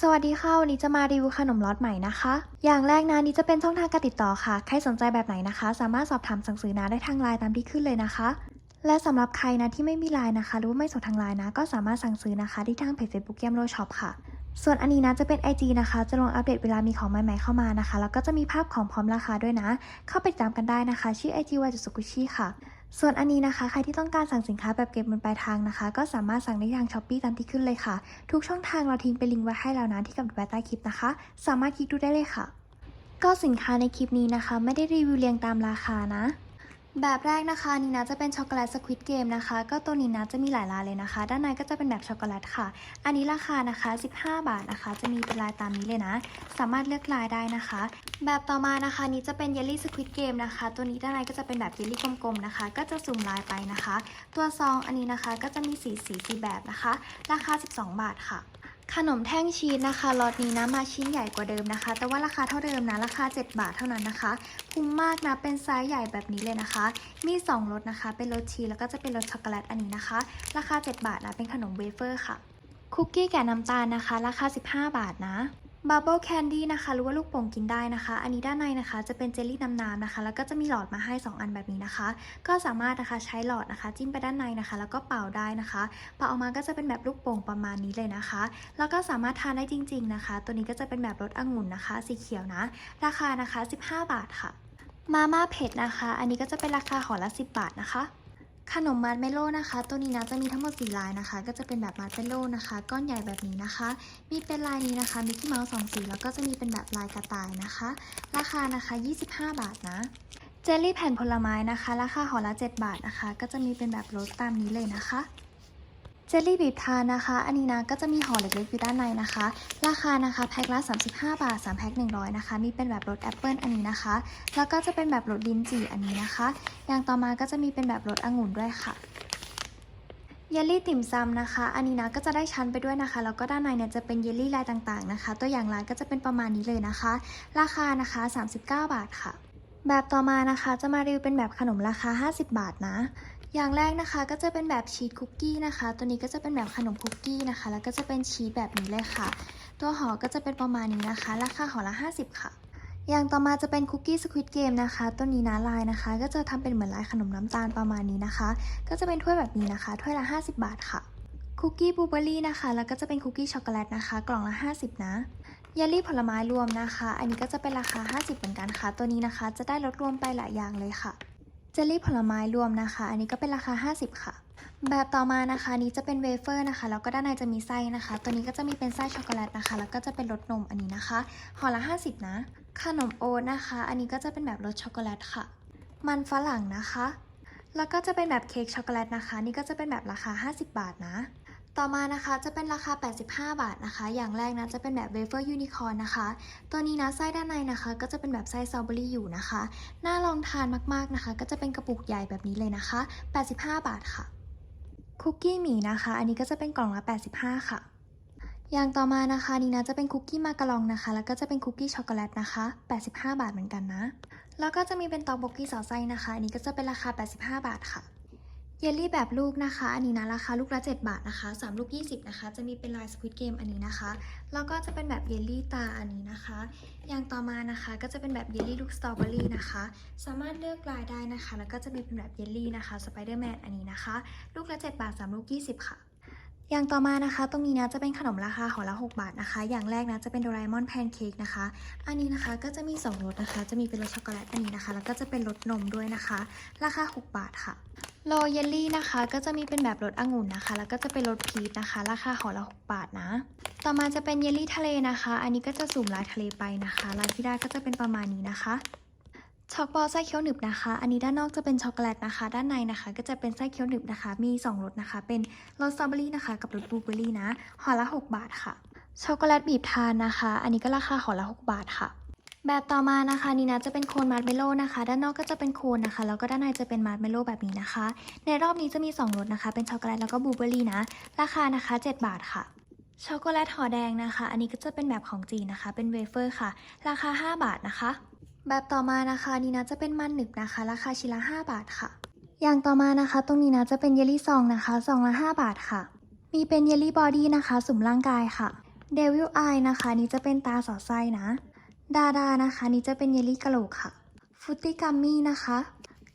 สวัสดีค่ะ วันนี้จะมารีวิวขนมล็อตใหม่นะคะ อย่างแรกนะนี่จะเป็นช่องทางการติดต่อค่ะ ใครสนใจแบบไหนนะคะ สามารถสอบถามสั่งซื้อนะได้ทางไลน์ตามที่ขึ้นเลยนะคะ และสำหรับใครนะที่ไม่มีไลน์นะคะ หรือว่าไม่สดทางไลน์นะ ก็สามารถสั่งซื้อนะคะ ที่ทางเพจ Facebook เกมโรช็อปค่ะ ส่วนอันนี้นะจะเป็น IG นะคะ จะลงอัปเดตเวลามีของใหม่ๆเข้ามานะคะ แล้วก็จะมีภาพของพร้อมราคาด้วยนะ เข้าไปตามกันได้นะคะ ชื่อ IG y จุสุกุชิค่ะ ส่วนอันนี้นะคะ ใครที่ต้องการสั่งสินค้าแบบเก็บเงินปลายทางนะคะ ก็สามารถสั่งได้ทางช้อปปีตามที่ขึ้นเลยค่ะ ทุกช่องทางเราทิ้งไปลิงก์ไว้ให้แล้วนะที่กับไว้ใต้คลิปนะคะ สามารถคลิกดูได้เลยค่ะ ก็สินค้าในคลิปนี้นะคะ ไม่ได้รีวิวเรียงตามราคานะ แบบแรกนะคะนี่นะจะเป็นช็อกโกแลตสควิตเกมนะคะ ก็ตัวนี้นะจะมีหลายลายเลยนะคะ ด้านในก็จะเป็นแบบช็อกโกแลตค่ะ อันนี้ราคานะคะ 15 บาทนะคะ จะมีเป็นลายตามนี้เลยนะ สามารถเลือกลายได้นะคะ แบบต่อมานะคะนี้จะเป็นเยลลี่สควิตเกมนะคะ ตัวนี้ด้านในก็จะเป็นแบบเยลลี่กลมๆนะคะ ก็จะสุ่มลายไปนะคะ ตัวซองอันนี้นะคะก็จะมีสีสีสีแบบนะคะ ราคา 12 บาทค่ะ ขนมแท่งชีสนะคะล็อตนี้นะมาชิ้นใหญ่กว่าเดิมนะคะ แต่ว่าราคาเท่าเดิมนะราคา 7 บาทเท่านั้นนะคะคุ้มมากนะเป็นไซส์ใหญ่แบบนี้เลยนะคะ มี 2รสนะคะ เป็นรสชีสแล้วก็จะเป็นรสช็อกโกแลตอันนี้นะคะ ราคา 7 บาทนะเป็นขนมเวเฟอร์ค่ะคุกกี้แกะน้ำตาลนะคะ ราคา 15 บาทนะ บับเบิลแคนดี้นะคะหรือว่าลูกโป่งกินได้นะคะ อันนี้ด้านในนะคะจะเป็นเจลลี่น้ำๆนะคะ แล้วก็จะมีหลอดมาให้ 2 อันแบบนี้นะคะ ก็สามารถนะคะใช้หลอดนะคะ จิ้มไปด้านในนะคะ แล้วก็เป่าได้นะคะเป่าออกมาก็จะเป็นแบบลูกโป่งประมาณนี้เลยนะคะ แล้วก็สามารถทานได้จริง ๆนะคะ ตัวนี้ก็จะเป็นแบบรสองุ่นนะคะ สีเขียวนะ ราคานะคะ 15 บาทค่ะ มาม่าเผ็ดนะคะ อันนี้ก็จะเป็นราคาห่อละ 10 บาทนะคะ ขนมมาร์เมลโล่นะคะ ตัวนี้นะจะมีทั้งหมด4ลายนะคะ ก็จะเป็นแบบมาร์เมลโล่นะคะ ก้อนใหญ่แบบนี้นะคะ มีเป็นลายนี้นะคะมิกกี้เมาส์สองสีแล้วก็จะมีเป็นแบบลายกระต่ายนะคะ ราคานะคะ 25 บาทนะเจลลี่แผ่นผลไม้นะคะ ราคาห่อละ 7 บาทนะคะ ก็จะมีเป็นแบบรสตามนี้เลยนะคะ เจลลี่บีบทานนะคะ อันนี้นะก็จะมีห่อเล็กๆอยู่ด้านในนะคะ ราคานะคะแพ็คละ 35 บาท 3 แพ็ค 100 นะคะ มีเป็นแบบรสแอปเปิลอันนี้นะคะ แล้วก็จะเป็นแบบรสลิ้นจี่อันนี้นะคะ อย่างต่อมาก็จะมีเป็นแบบรสองุ่นด้วยค่ะเยลลี่ติ่มซำนะคะ อันนี้นะก็จะได้ชั้นไปด้วยนะคะ แล้วก็ด้านในเนี่ยจะเป็นเยลลี่ลายต่างๆนะคะ ตัวอย่างลายก็จะเป็นประมาณนี้เลยนะคะ ราคานะคะ 39 บาทค่ะ แบบต่อมานะคะ จะมารีวิวเป็นแบบขนมราคา 50 บาทนะ อย่างแรกนะคะก็จะเป็นแบบชีสคุกกี้นะคะ ตัวนี้ก็จะเป็นแบบขนมคุกกี้นะคะ แล้วก็จะเป็นชีสแบบนี้เลยค่ะ ตัวห่อก็จะเป็นประมาณนี้นะคะ ราคาห่อละ 50 ค่ะ อย่างต่อมาจะเป็นคุกกี้สควิตเกมนะคะ ตัวนี้นะลายนะคะ ก็จะทำเป็นเหมือนลายขนมน้ำตาลประมาณนี้นะคะ ก็จะเป็นถ้วยแบบนี้นะคะ ถ้วยละ 50 บาทค่ะ คุกกี้บลูเบอร์รี่นะคะ แล้วก็จะเป็นคุกกี้ช็อกโกแลตนะคะ กล่องละ 50 นะเยลลี่ผลไม้รวมนะคะ อันนี้ก็จะเป็นราคา 50 เหมือนกันค่ะ ตัวนี้นะคะจะได้ลดรวมไปหลายอย่างเลยค่ะ เจลลี่ผลไม้รวมนะคะ อันนี้ก็เป็นราคา 50 ค่ะ แบบต่อมานะคะนี้จะเป็นเวเฟอร์นะคะ แล้วก็ด้านในจะมีไส้นะคะ ตัวนี้ก็จะมีเป็นไส้ช็อกโกแลตนะคะ แล้วก็จะเป็นรสนมอันนี้นะคะ ห่อละ 50 นะ ขนมโอ๊ตนะคะ อันนี้ก็จะเป็นแบบรสช็อกโกแลตค่ะ มันฝรั่งนะคะ แล้วก็จะเป็นแบบเค้กช็อกโกแลตนะคะ นี่ก็จะเป็นแบบราคา 50 บาทนะ ต่อมานะคะจะเป็นราคา 85 บาทนะคะ อย่างแรกนะจะเป็นแบบเวเฟอร์ยูนิคอร์นนะคะ ตัวนี้นะไส้ด้านในนะคะ ก็จะเป็นแบบไส้สตรอเบอรี่อยู่นะคะ น่าลองทานมากๆนะคะ ก็จะเป็นกระปุกใหญ่แบบนี้เลยนะคะ 85 บาทค่ะ คุกกี้หมีนะคะ อันนี้ก็จะเป็นกล่องละ 85 ค่ะ อย่างต่อมานะคะนี่นะจะเป็นคุกกี้มาการองนะคะ แล้วก็จะเป็นคุกกี้ช็อกโกแลตนะคะ 85 บาทเหมือนกันนะ แล้วก็จะมีเป็นตอกโบกี้สอดไส้นะคะ อันนี้ก็จะเป็นราคา 85 บาทค่ะ เยลลี่แบบลูกนะคะ อันนี้นะราคาลูกละ 7 บาทนะคะ 3 ลูก 20 นะคะ จะมีเป็นลายสควิตเกมอันนี้นะคะ แล้วก็จะเป็นแบบเยลลี่ตาอันนี้นะคะ อย่างต่อมานะคะก็จะเป็นแบบเยลลี่ลูกสตรอเบอรี่นะคะ สามารถเลือกลายได้นะคะ แล้วก็จะมีเป็นแบบเยลลี่นะคะสไปเดอร์แมนอันนี้นะคะ ลูกละ 7 บาท 3 ลูก 20 ค่ะอย่างต่อมานะคะ ตรงนี้นะจะเป็นขนมราคาห่อละ 6 บาทนะคะ อย่างแรกนะจะเป็นโดราเอมอนแพนเค้กนะคะ อันนี้นะคะก็จะมี 2รสนะคะ จะมีเป็นรสช็อกโกแลตอันนี้นะคะ แล้วก็จะเป็นรสนมด้วยนะคะ ราคา 6 บาทค่ะ โรเยลลี่นะคะก็จะมีเป็นแบบรสองุ่นนะคะ แล้วก็จะเป็นรสพีชนะคะ ราคาห่อละ6บาทนะ ต่อมาจะเป็นเยลลี่ทะเลนะคะ อันนี้ก็จะสุ่มลายทะเลไปนะคะลายที่ได้ก็จะเป็นประมาณนี้นะคะช็อกบอลไส้เคี้ยวหนึบนะคะ อันนี้ด้านนอกจะเป็นช็อกโกแลตนะคะ ด้านในนะคะ ก็จะเป็นไส้เคี้ยวหนึบนะคะ มี2รสนะคะ เป็นรสสตรอเบอรี่นะคะ กับรสบลูเบอรี่นะห่อละ 6 บาทค่ะ ช็อกโกแลตบีบทานนะคะ อันนี้ก็ราคาห่อละ 6 บาทค่ะ แบบต่อมานะคะนี่นะจะเป็นโคนมาร์เมลโล่นะคะ ด้านนอกก็จะเป็นโคนนะคะ แล้วก็ด้านในจะเป็นมาร์เมลโล่แบบนี้นะคะ ในรอบนี้จะมี 2รสนะคะ เป็นช็อกโกแลตแล้วก็บลูเบอร์รี่นะ ราคานะคะ 7 บาทค่ะ ช็อกโกแลตห่อแดงนะคะ อันนี้ก็จะเป็นแบบของจีนนะคะ เป็นเวเฟอร์ค่ะ ราคา 5 บาทนะคะ แบบต่อมานะคะนี่นะจะเป็นมันหนึบนะคะ ราคาชิ้นละ 5 บาทค่ะ อย่างต่อมานะคะ ตรงนี้นะจะเป็นเยลลี่ซองนะคะซองละ 5 บาทค่ะ มีเป็นเยลลี่บอดี้นะคะ สุ่มร่างกายค่ะ Devil Eye นะคะ นี่จะเป็นตาสอดไส้นะ ดาดานะคะ นี่จะเป็นเยลลี่กะโหลกค่ะฟุตตี้กัมมี่นะคะ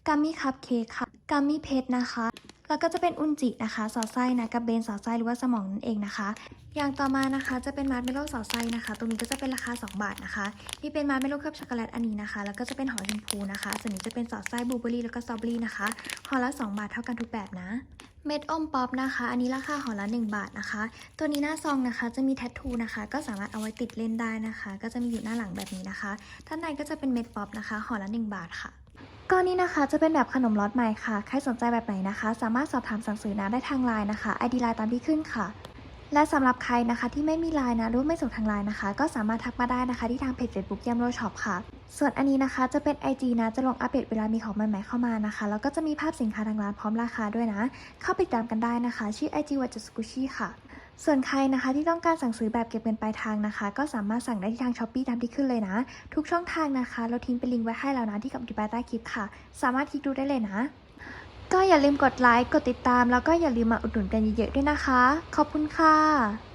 กัมมี่คัพเค้กค่ะกัมมี่เพชรนะคะ แล้วก็จะเป็นอุนจินะคะสอดไส้นะกับเบนสอดไส้หรือว่าสมองนั่นเองนะคะ อย่างต่อมานะคะจะเป็นมาร์เมลโล่สอดไส้นะคะตรงนี้ก็จะเป็นราคา 2 บาทนะคะนี่เป็นมาร์เมลโล่เคลือบช็อกโกแลตอันนี้นะคะ แล้วก็จะเป็นห่อชมพูนะคะ ส่วนนี้จะเป็นสอดไส้บลูเบอร์รี่แล้วก็สตรอเบอรี่นะคะห่อละ 2 บาทเท่ากันทุกแบบนะ เม็ดอมป๊อปนะคะ อันนี้ราคาห่อละ 1 บาทนะคะ ตัวนี้หน้าซองนะคะ จะมีแทททูนะคะ ก็สามารถเอาไว้ติดเล่นได้นะคะ ก็จะมีอยู่หน้าหลังแบบนี้นะคะ ด้านในก็จะเป็นเม็ดป๊อปนะคะ ห่อละ 1 บาทค่ะก็นี่นะคะจะเป็นแบบขนมล็อตใหม่ค่ะ ใครสนใจแบบไหนนะคะ สามารถสอบถามสั่งซื้อนะได้ทางไลน์นะคะ ID ไลน์ตามที่ขึ้นค่ะ และสำหรับใครนะคะที่ไม่มีไลน์นะหรือว่าไม่ส่งทางไลน์นะคะ ก็สามารถทักมาได้นะคะ ที่ทางเพจ Facebook ยำโรช็อปค่ะ ส่วนอันนี้นะคะจะเป็น IG นะ จะลงอัปเดตเวลามีของใหม่ๆเข้ามานะคะ แล้วก็จะมีภาพสินค้าทางร้านพร้อมราคาด้วยนะ เข้าไปตามกันได้นะคะ ชื่อ IG วัจสกุชิค่ะ ส่วนใครนะคะที่ต้องการสั่งซื้อแบบเก็บเงินปลายทางนะคะ ก็สามารถสั่งได้ที่ทางช้อปปีตามที่ขึ้นเลยนะ ทุกช่องทางนะคะ เราทิ้งเป็นลิงก์ไว้ให้แล้วนะที่กับอธิบายใต้คลิปค่ะ สามารถคลิกดูได้เลยนะ ก็อย่าลืมกดไลค์ กดติดตาม แล้วก็อย่าลืมมาอุดหนุนกันเยอะๆด้วยนะคะ ขอบคุณค่ะ